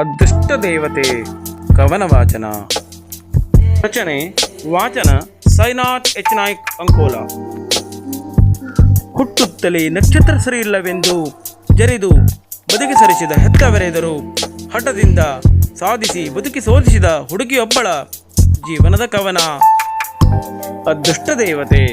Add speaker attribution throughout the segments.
Speaker 1: ಅದೃಷ್ಟ ದೇವತೆ ಕವನ ವಾಚನ ರಚನೆ, ವಾಚನ, ಸೈನಾಥ್ ಎಚ್. ನಾಯ್ಕ್, ಅಂಕೋಲ. ಹುಟ್ಟುತ್ತಲೇ ನಕ್ಷತ್ರ ಸರಿ ಇಲ್ಲವೆಂದು ಜರಿದು ಬದುಕಿ ಸರಿಸಿದ ಹೆತ್ತವರೆದರು ಹಠದಿಂದ ಸಾಧಿಸಿ ಬದುಕಿ ಸೋಧಿಸಿದ ಹುಡುಗಿಯೊಬ್ಬಳ ಜೀವನದ ಕವನ. ಅದೃಷ್ಟ ದೇವತೆ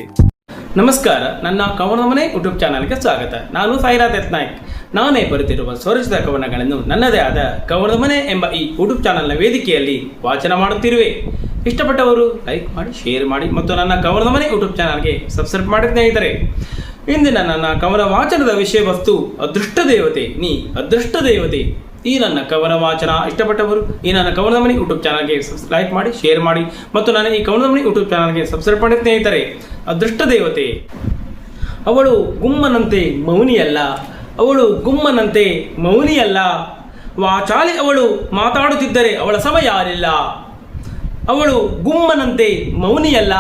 Speaker 1: ನಮಸ್ಕಾರ, ನನ್ನ ಕವನ ಮನೆ ಯೂಟ್ಯೂಬ್ ಚಾನಲ್ಗೆ ಸ್ವಾಗತ. ನಾನು ಸೈನಾಥ್ ಎತ್ ನಾಯ್ಕ್. ನಾನೇ ಬರೆದಿರುವ ಸ್ವರಚಿತ ಕವನಗಳನ್ನು ನನ್ನದೇ ಆದ ಕವನದ ಮನೆ ಎಂಬ ಈ ಯೂಟ್ಯೂಬ್ ಚಾನಲ್ನ ವೇದಿಕೆಯಲ್ಲಿ ವಾಚನ ಮಾಡುತ್ತಿರುವೆ. ಇಷ್ಟಪಟ್ಟವರು ಲೈಕ್ ಮಾಡಿ, ಶೇರ್ ಮಾಡಿ ಮತ್ತು ನನ್ನ ಕವನದ ಮನೆ ಯೂಟ್ಯೂಬ್ ಚಾನಲ್ಗೆ ಸಬ್ಸ್ಕ್ರೈಬ್ ಮಾಡಿ ಸ್ನೇಹಿತರೆ. ಇಂದಿನ ನನ್ನ ಕವನ ವಾಚನದ ವಿಷಯ ವಸ್ತು, ಅದೃಷ್ಟ ದೇವತೆ. ನೀ ಅದೃಷ್ಟ ದೇವತೆ. ಈ ನನ್ನ ಕವನ ವಾಚನ. ಇಷ್ಟಪಟ್ಟವರು ಈ ನನ್ನ ಕವನದ ಮನೆ ಯೂಟ್ಯೂಬ್ ಚಾನಲ್ಗೆ ಲೈಕ್ ಮಾಡಿ, ಶೇರ್ ಮಾಡಿ ಮತ್ತು ನನ್ನ ಈ ಕವನದ ಮನೆ ಯೂಟ್ಯೂಬ್ ಚಾನಲ್ಗೆ ಸಬ್ಸ್ಕ್ರೈಬ್ ಮಾಡಿ ಸ್ನೇಹಿತರೆ. ಅದೃಷ್ಟ ದೇವತೆ. ಅವಳು ಗುಮ್ಮನಂತೆ ಮೌನಿಯಲ್ಲ. ಅವಳು ಗುಮ್ಮನಂತೆ ಮೌನಿಯಲ್ಲ. ವಾಚಾಲಿ ಅವಳು ಮಾತಾಡುತ್ತಿದ್ದರೆ ಅವಳ ಸಮ ಯಾರಿಲ್ಲ. ಅವಳು ಗುಮ್ಮನಂತೆ ಮೌನಿಯಲ್ಲ.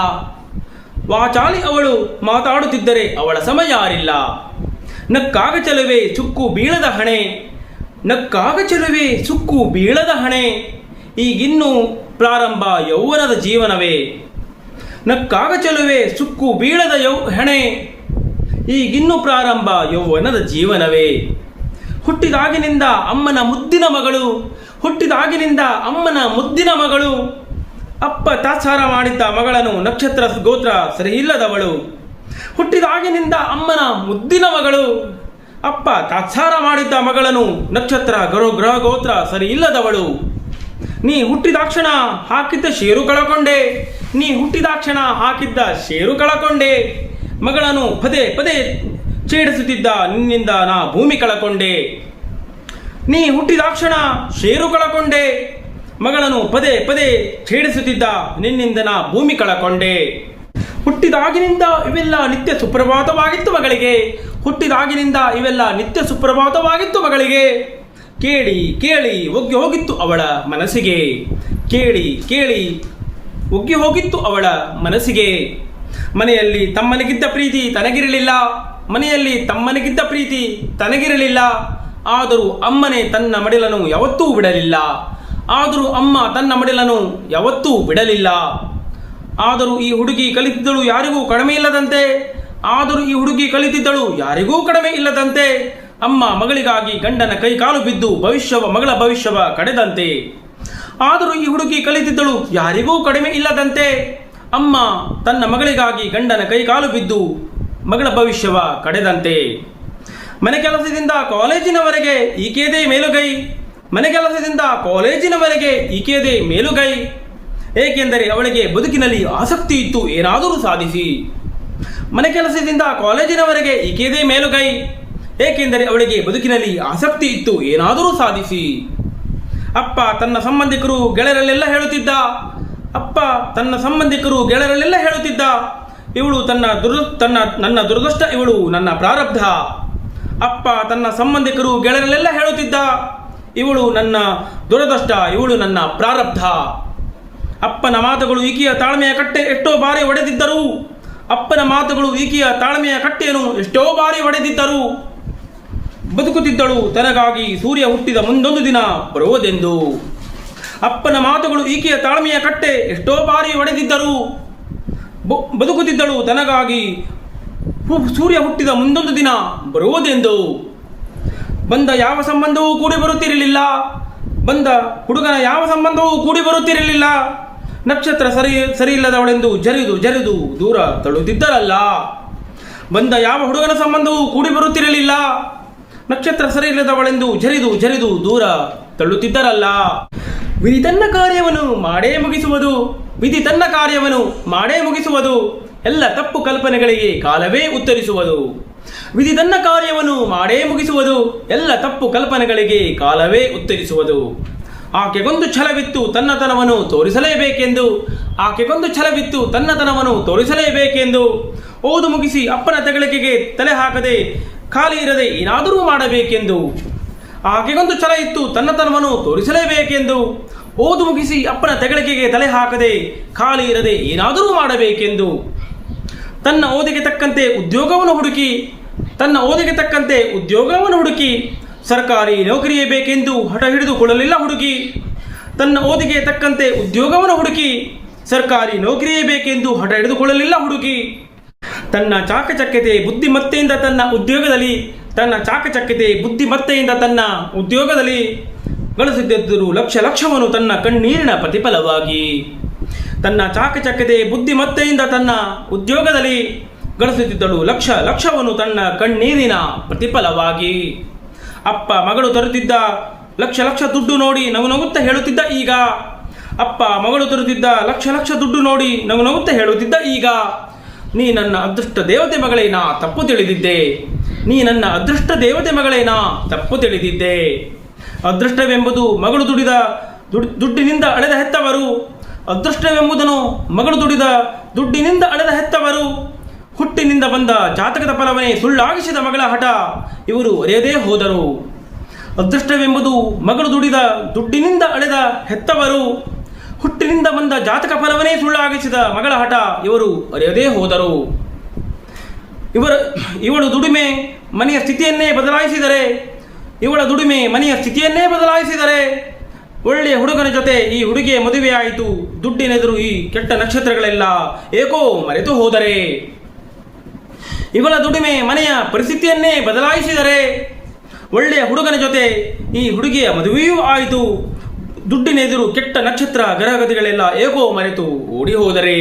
Speaker 1: ವಾಚಾಲಿ ಅವಳು ಮಾತಾಡುತ್ತಿದ್ದರೆ ಅವಳ ಸಮ ಯಾರಿಲ್ಲ. ನಕ್ಕಾಗ ಚೆಲುವೆ ಸುಕ್ಕು ಬೀಳದ ಹಣೆ. ನಕ್ಕಾಗ ಚೆಲುವೆ ಸುಕ್ಕು ಬೀಳದ ಹಣೆ. ಈಗಿನ್ನೂ ಪ್ರಾರಂಭ ಯೌವನದ ಜೀವನವೇ. ನಕ್ಕಾಗ ಚೆಲುವೆ ಸುಕ್ಕು ಬೀಳದ ಯೌ, ಹಣೆ. ಈಗಿನ್ನು ಪ್ರಾರಂಭ ಯೌವನದ ಜೀವನವೇ. ಹುಟ್ಟಿದಾಗಿನಿಂದ ಅಮ್ಮನ ಮುದ್ದಿನ ಮಗಳು, ಹುಟ್ಟಿದಾಗಿನಿಂದ ಅಮ್ಮನ ಮುದ್ದಿನ ಮಗಳು, ಅಪ್ಪ ತಾತ್ಸಾರ ಮಾಡಿದ್ದ ಮಗಳನ್ನು ನಕ್ಷತ್ರ, ಗೋತ್ರ ಸರಿಯಿಲ್ಲದವಳು. ಹುಟ್ಟಿದಾಗಿನಿಂದ ಅಮ್ಮನ ಮುದ್ದಿನ ಮಗಳು, ಅಪ್ಪ ತಾತ್ಸಾರ ಮಾಡಿದ್ದ ಮಗಳನ್ನು ನಕ್ಷತ್ರ, ಗರೋ, ಗ್ರಹ, ಗೋತ್ರ ಸರಿಯಿಲ್ಲದವಳು. ನೀ ಹುಟ್ಟಿದಾಕ್ಷಣ ಹಾಕಿದ್ದ ಶೇರು ಕಳಕೊಂಡೆ, ನೀ ಹುಟ್ಟಿದಾಕ್ಷಣ ಹಾಕಿದ್ದ ಶೇರು ಕಳಕೊಂಡೆ. ಮಗಳನ್ನು ಪದೇ ಪದೇ ಛೇಡಿಸುತ್ತಿದ್ದ ನಿನ್ನಿಂದ ನಾ ಭೂಮಿ ಕಳಕೊಂಡೆ. ನೀ ಹುಟ್ಟಿದಾಕ್ಷಣ ಶೇರು ಕಳಕೊಂಡೆ. ಮಗಳನ್ನು ಪದೇ ಪದೇ ಛೇಡಿಸುತ್ತಿದ್ದ ನಿನ್ನಿಂದ ನಾ ಭೂಮಿ ಕಳಕೊಂಡೆ. ಹುಟ್ಟಿದಾಗಿನಿಂದ ಇವೆಲ್ಲ ನಿತ್ಯ ಸುಪ್ರಭಾತವಾಗಿತ್ತು ಮಗಳಿಗೆ ಹುಟ್ಟಿದಾಗಿನಿಂದ ಇವೆಲ್ಲ ನಿತ್ಯ ಸುಪ್ರಭಾತವಾಗಿತ್ತು ಮಗಳಿಗೆ ಕೇಳಿ ಕೇಳಿ ಒಗ್ಗಿ ಹೋಗಿತ್ತು ಅವಳ ಮನಸ್ಸಿಗೆ. ಕೇಳಿ ಕೇಳಿ ಒಗ್ಗಿ ಹೋಗಿತ್ತು ಅವಳ ಮನಸ್ಸಿಗೆ. ಮನೆಯಲ್ಲಿ ತಮ್ಮನಿಗಿದ್ದ ಪ್ರೀತಿ ತನಗಿರಲಿಲ್ಲ. ಮನೆಯಲ್ಲಿ ತಮ್ಮನಿಗಿದ್ದ ಪ್ರೀತಿ ತನಗಿರಲಿಲ್ಲ. ಆದರೂ ಅಮ್ಮನೇ ತನ್ನ ಮಡಿಲನ್ನು ಯಾವತ್ತೂ ಬಿಡಲಿಲ್ಲ. ಆದರೂ ಅಮ್ಮ ತನ್ನ ಮಡಿಲನ್ನು ಯಾವತ್ತೂ ಬಿಡಲಿಲ್ಲ. ಆದರೂ ಈ ಹುಡುಗಿ ಕಲಿತಿದ್ದಳು ಯಾರಿಗೂ ಕಡಿಮೆ ಇಲ್ಲದಂತೆ. ಆದರೂ ಈ ಹುಡುಗಿ ಕಲಿತಿದ್ದಳು ಯಾರಿಗೂ ಕಡಿಮೆ ಇಲ್ಲದಂತೆ. ಅಮ್ಮ ಮಗಳಿಗಾಗಿ ಗಂಡನ ಕೈಕಾಲು ಬಿದ್ದು ಭವಿಷ್ಯವ ಮಗಳ ಭವಿಷ್ಯವ ಕಡೆದಂತೆ. ಆದರೂ ಈ ಹುಡುಗಿ ಕಲಿತಿದ್ದಳು ಯಾರಿಗೂ ಕಡಿಮೆ ಇಲ್ಲದಂತೆ. ಅಮ್ಮ ತನ್ನ ಮಗಳಿಗಾಗಿ ಗಂಡನ ಕೈ ಕಾಲು ಬಿದ್ದು ಮಗಳ ಭವಿಷ್ಯವ ಕಡೆದಂತೆ. ಮನೆ ಕೆಲಸದಿಂದ ಕಾಲೇಜಿನವರೆಗೆ ಈಕೆಯದೇ ಮೇಲುಗೈ. ಮನೆ ಕೆಲಸದಿಂದ ಕಾಲೇಜಿನವರೆಗೆ ಈಕೆಯದೇ ಮೇಲುಗೈ. ಏಕೆಂದರೆ ಅವಳಿಗೆ ಬದುಕಿನಲ್ಲಿ ಆಸಕ್ತಿ ಇತ್ತು, ಏನಾದರೂ ಸಾಧಿಸಿ. ಮನೆ ಕೆಲಸದಿಂದ ಕಾಲೇಜಿನವರೆಗೆ ಈಕೆಯದೇ ಮೇಲುಗೈ. ಏಕೆಂದರೆ ಅವಳಿಗೆ ಬದುಕಿನಲ್ಲಿ ಆಸಕ್ತಿ ಇತ್ತು, ಏನಾದರೂ ಸಾಧಿಸಿ. ಅಪ್ಪ ತನ್ನ ಸಂಬಂಧಿಕರು ಗೆಳೆಯರಲ್ಲೆಲ್ಲ ಹೇಳುತ್ತಿದ್ದ ಅಪ್ಪ ತನ್ನ ಸಂಬಂಧಿಕರು ಗೆಳೆಯರಲ್ಲೆಲ್ಲ ಹೇಳುತ್ತಿದ್ದ, ಇವಳು ತನ್ನ ದುರ್, ತನ್ನ, ನನ್ನ ದುರದೃಷ್ಟ ಇವಳು, ನನ್ನ ಪ್ರಾರಬ್ಧ. ಅಪ್ಪ ತನ್ನ ಸಂಬಂಧಿಕರು ಗೆಳೆಯರಲ್ಲೆಲ್ಲ ಹೇಳುತ್ತಿದ್ದ, ಇವಳು ನನ್ನ ದುರದೃಷ್ಟ, ಇವಳು ನನ್ನ ಪ್ರಾರಬ್ಧ. ಅಪ್ಪನ ಮಾತುಗಳು ಈಕೆಯ ತಾಳ್ಮೆಯ ಕಟ್ಟೆ ಎಷ್ಟೋ ಬಾರಿ ಒಡೆದಿದ್ದರು. ಅಪ್ಪನ ಮಾತುಗಳು ಈಕೆಯ ತಾಳ್ಮೆಯ ಕಟ್ಟೆಯನ್ನು ಎಷ್ಟೋ ಬಾರಿ ಒಡೆದಿದ್ದರು. ಬದುಕುತ್ತಿದ್ದಳು ತನಗಾಗಿ ಸೂರ್ಯ ಹುಟ್ಟಿದ ಮುಂದೊಂದು ದಿನ ಬರುವುದೆಂದು. ಅಪ್ಪನ ಮಾತುಗಳು ಈಕೆಯ ತಾಳ್ಮೆಯ ಕಟ್ಟೆ ಎಷ್ಟೋ ಬಾರಿ ಒಡೆದಿದ್ದರು. ಬದುಕುತ್ತಿದ್ದಳು ತನಗಾಗಿ. ಸೂರ್ಯ ಹುಟ್ಟಿದ ಮುಂದೊಂದು ದಿನ ಬರುವುದೆಂದು. ಬಂದ ಯಾವ ಸಂಬಂಧವೂ ಕೂಡಿ ಬರುತ್ತಿರಲಿಲ್ಲ. ಬಂದ ಹುಡುಗನ ಯಾವ ಸಂಬಂಧವೂ ಕೂಡಿ ಬರುತ್ತಿರಲಿಲ್ಲ. ನಕ್ಷತ್ರ ಸರಿ ಸರಿ ಇಲ್ಲದವಳೆಂದು ಜರಿದು ಜರಿದು ದೂರ ತಳ್ಳುತ್ತಿದ್ದರಲ್ಲ ಬಂದ ಯಾವ ಹುಡುಗನ ಸಂಬಂಧವೂ ಕೂಡಿ ಬರುತ್ತಿರಲಿಲ್ಲ. ನಕ್ಷತ್ರ ಸರಿ ಇಲ್ಲದವಳೆಂದು ಜರಿದು ಜರಿದು ದೂರ ತಳ್ಳುತ್ತಿದ್ದರಲ್ಲ ವಿಧಿ ತನ್ನ ಕಾರ್ಯವನ್ನು ಮಾಡೇ ಮುಗಿಸುವುದು, ವಿಧಿ ತನ್ನ ಕಾರ್ಯವನ್ನು ಮಾಡೇ ಮುಗಿಸುವುದು, ಎಲ್ಲ ತಪ್ಪು ಕಲ್ಪನೆಗಳಿಗೆ ಕಾಲವೇ ಉತ್ತರಿಸುವುದು. ವಿಧಿ ತನ್ನ ಕಾರ್ಯವನ್ನು ಮಾಡೇ ಮುಗಿಸುವುದು, ಎಲ್ಲ ತಪ್ಪು ಕಲ್ಪನೆಗಳಿಗೆ ಕಾಲವೇ ಉತ್ತರಿಸುವುದು. ಆಕೆಗೊಂದು ಛಲವಿತ್ತು ತನ್ನತನವನ್ನು ತೋರಿಸಲೇಬೇಕೆಂದು, ಆಕೆಗೊಂದು ಛಲವಿತ್ತು ತನ್ನತನವನ್ನು ತೋರಿಸಲೇಬೇಕೆಂದು. ಓದು ಮುಗಿಸಿ ಅಪ್ಪನ ತಗಳಿಕೆಗೆ ತಲೆ ಹಾಕದೆ, ಖಾಲಿ ಇರದೆ ಏನಾದರೂ ಮಾಡಬೇಕೆಂದು. ಆಕೆಗೊಂದು ಛಲ ಇತ್ತು ತನ್ನತನವನ್ನು ತೋರಿಸಲೇಬೇಕೆಂದು. ಓದು ಮುಗಿಸಿ ಅಪ್ಪನ ತೆಗಳಿಕೆಗೆ ತಲೆ ಹಾಕದೆ ಖಾಲಿ ಇರದೆ ಏನಾದರೂ ಮಾಡಬೇಕೆಂದು. ತನ್ನ ಓದಿಗೆ ತಕ್ಕಂತೆ ಉದ್ಯೋಗವನ್ನು ಹುಡುಕಿ, ತನ್ನ ಓದಿಗೆ ತಕ್ಕಂತೆ ಉದ್ಯೋಗವನ್ನು ಹುಡುಕಿ, ಸರ್ಕಾರಿ ನೌಕರಿಯೇ ಬೇಕೆಂದು ಹಠ ಹಿಡಿದುಕೊಳ್ಳಲಿಲ್ಲ ಹುಡುಗಿ. ತನ್ನ ಓದಿಗೆ ತಕ್ಕಂತೆ ಉದ್ಯೋಗವನ್ನು ಹುಡುಕಿ, ಸರ್ಕಾರಿ ನೌಕರಿಯೇ ಬೇಕೆಂದು ಹಠ ಹಿಡಿದುಕೊಳ್ಳಲಿಲ್ಲ ಹುಡುಗಿ. ತನ್ನ ಚಾಕಚಕ್ಯತೆ, ಬುದ್ಧಿಮತ್ತೆಯಿಂದ ತನ್ನ ಉದ್ಯೋಗದಲ್ಲಿ ತನ್ನ ಚಾಕಚಕ್ಯತೆ ಬುದ್ಧಿಮತ್ತೆಯಿಂದ ತನ್ನ ಉದ್ಯೋಗದಲ್ಲಿ ಗಳಿಸುತ್ತಿದ್ದರು ಲಕ್ಷ ಲಕ್ಷವನ್ನು ತನ್ನ ಕಣ್ಣೀರಿನ ಪ್ರತಿಫಲವಾಗಿ. ತನ್ನ ಚಾಕಚಕ್ಯತೆ ಬುದ್ಧಿಮತ್ತೆಯಿಂದ ತನ್ನ ಉದ್ಯೋಗದಲ್ಲಿ ಗಳಿಸುತ್ತಿದ್ದಳು ಲಕ್ಷ ಲಕ್ಷವನ್ನು ತನ್ನ ಕಣ್ಣೀರಿನ ಪ್ರತಿಫಲವಾಗಿ. ಅಪ್ಪ ಮಗಳು ತರುತ್ತಿದ್ದ ಲಕ್ಷ ಲಕ್ಷ ದುಡ್ಡು ನೋಡಿ ನಗು ನಗುತ್ತ ಹೇಳುತ್ತಿದ್ದ ಈಗ. ಅಪ್ಪ ಮಗಳು ತರುತ್ತಿದ್ದ ಲಕ್ಷ ಲಕ್ಷ ದುಡ್ಡು ನೋಡಿ ನಗು ನಗುತ್ತಾ ಹೇಳುತ್ತಿದ್ದ ಈಗ. ನೀ ನನ್ನ ಅದೃಷ್ಟ ದೇವತೆ ಮಗಳೇ, ನಾ ತಪ್ಪು ತಿಳಿದಿದ್ದೆ. ನೀ ನನ್ನ ಅದೃಷ್ಟ ದೇವತೆ ಮಗಳೇನಾ ತಪ್ಪು ತಿಳಿದಿದ್ದೆ. ಅದೃಷ್ಟವೆಂಬುದು ಮಗಳು ದುಡಿದ ದುಡ್- ದುಡ್ಡಿನಿಂದ ಅಳೆದ ಹೆತ್ತವರು. ಅದೃಷ್ಟವೆಂಬುದನ್ನು ಮಗಳು ದುಡಿದ ದುಡ್ಡಿನಿಂದ ಅಳೆದ ಹೆತ್ತವರು. ಹುಟ್ಟಿನಿಂದ ಬಂದ ಜಾತಕದ ಫಲವನೇ ಸುಳ್ಳಾಗಿಸಿದ ಮಗಳ ಹಠ ಇವರು ಅರೆಯದೇ ಹೋದರು. ಅದೃಷ್ಟವೆಂಬುದು ಮಗಳು ದುಡಿದ ದುಡ್ಡಿನಿಂದ ಅಳೆದ ಹೆತ್ತವರು. ಹುಟ್ಟಿನಿಂದ ಬಂದ ಜಾತಕ ಫಲವನೇ ಸುಳ್ಳಾಗಿಸಿದ ಮಗಳ ಹಠ ಇವರು ಅರೆಯದೇ ಹೋದರು. ಇವರ, ಇವಳು ದುಡಿಮೆ ಮನೆಯ ಸ್ಥಿತಿಯನ್ನೇ ಬದಲಾಯಿಸಿದರೆ, ಇವಳ ದುಡಿಮೆ ಮನೆಯ ಸ್ಥಿತಿಯನ್ನೇ ಬದಲಾಯಿಸಿದರೆ, ಒಳ್ಳೆಯ ಹುಡುಗನ ಜೊತೆ ಈ ಹುಡುಗಿಯ ಮದುವೆಯಾಯಿತು. ದುಡ್ಡಿನೆದುರು ಈ ಕೆಟ್ಟ ನಕ್ಷತ್ರಗಳೆಲ್ಲ ಏಕೋ ಮರೆತು ಹೋದರೆ. ಇವಳ ದುಡಿಮೆ ಮನೆಯ ಪರಿಸ್ಥಿತಿಯನ್ನೇ ಬದಲಾಯಿಸಿದರೆ, ಒಳ್ಳೆಯ ಹುಡುಗನ ಜೊತೆ ಈ ಹುಡುಗಿಯ ಮದುವೆಯೂ ಆಯಿತು. ದುಡ್ಡಿನೆದುರು ಕೆಟ್ಟ ನಕ್ಷತ್ರ ಗ್ರಹಗತಿಗಳೆಲ್ಲ ಏಕೋ ಮರೆತು ಓಡಿ ಹೋದರೆ.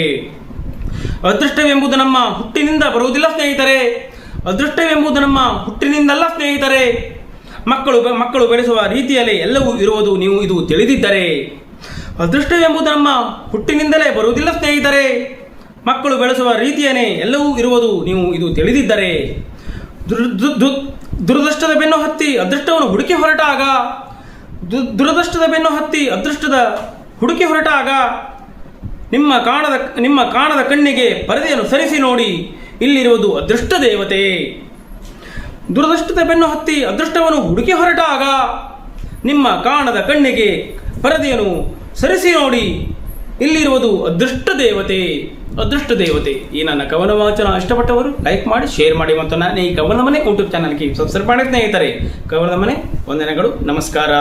Speaker 1: ಅದೃಷ್ಟವೆಂಬುದು ನಮ್ಮ ಹುಟ್ಟಿನಿಂದ ಬರುವುದಿಲ್ಲ ಸ್ನೇಹಿತರೆ. ಅದೃಷ್ಟವೆಂಬುದು ನಮ್ಮ ಹುಟ್ಟಿನಿಂದಲ್ಲ ಸ್ನೇಹಿತರೆ. ಮಕ್ಕಳು ಮಕ್ಕಳು ಬೆಳೆಸುವ ರೀತಿಯಲ್ಲೇ ಎಲ್ಲವೂ ಇರುವುದು ನೀವು ಇದು ತಿಳಿದಿದ್ದರೆ. ಅದೃಷ್ಟವೆಂಬುದು ನಮ್ಮ ಹುಟ್ಟಿನಿಂದಲೇ ಬರುವುದಿಲ್ಲ ಸ್ನೇಹಿತರೆ. ಮಕ್ಕಳು ಬೆಳೆಸುವ ರೀತಿಯನೇ ಎಲ್ಲವೂ ಇರುವುದು ನೀವು ಇದು ತಿಳಿದಿದ್ದರೆ. ದುರದೃಷ್ಟದ ಬೆನ್ನು ಹತ್ತಿ ಅದೃಷ್ಟವನ್ನು ಹುಡುಕಿ ಹೊರಟಾಗ. ದುರದೃಷ್ಟದ ಬೆನ್ನು ಹತ್ತಿ ಅದೃಷ್ಟದ ಹುಡುಕಿ ಹೊರಟಾಗ. ನಿಮ್ಮ ಕಾಣದ ನಿಮ್ಮ ಕಾಣದ ಕಣ್ಣಿಗೆ ಪರದೆಯನ್ನು ಸರಿಸಿ ನೋಡಿ. ಇಲ್ಲಿರುವುದು ಅದೃಷ್ಟ ದೇವತೆ ದುರದೃಷ್ಟದ ಬೆನ್ನು ಹತ್ತಿ ಅದೃಷ್ಟವನ್ನು ಹುಡುಕಿ ಹೊರಟಾಗ ನಿಮ್ಮ ಕಾಣದ ಕಣ್ಣಿಗೆ ಪರದೆಯನ್ನು ಸರಿಸಿ ನೋಡಿ. ಇಲ್ಲಿರುವುದು ಅದೃಷ್ಟ ದೇವತೆ ಅದೃಷ್ಟ ದೇವತೆ ಈ ನನ್ನ ಕವನ ವಾಚನ ಇಷ್ಟಪಟ್ಟವರು ಲೈಕ್ ಮಾಡಿ, ಶೇರ್ ಮಾಡಿ ಮತ್ತು ನಾನು ಈ ಕವನ ಮನೆ ಯೂಟ್ಯೂಬ್ ಚಾನಲ್ಗೆ ಸಬ್ಸ್ಕ್ರೈಬ್ ಮಾಡಿ ಸ್ನೇಹಿತರೆ. ಕವನದ ಮನೆ ವಂದನೆಗಳು, ನಮಸ್ಕಾರ.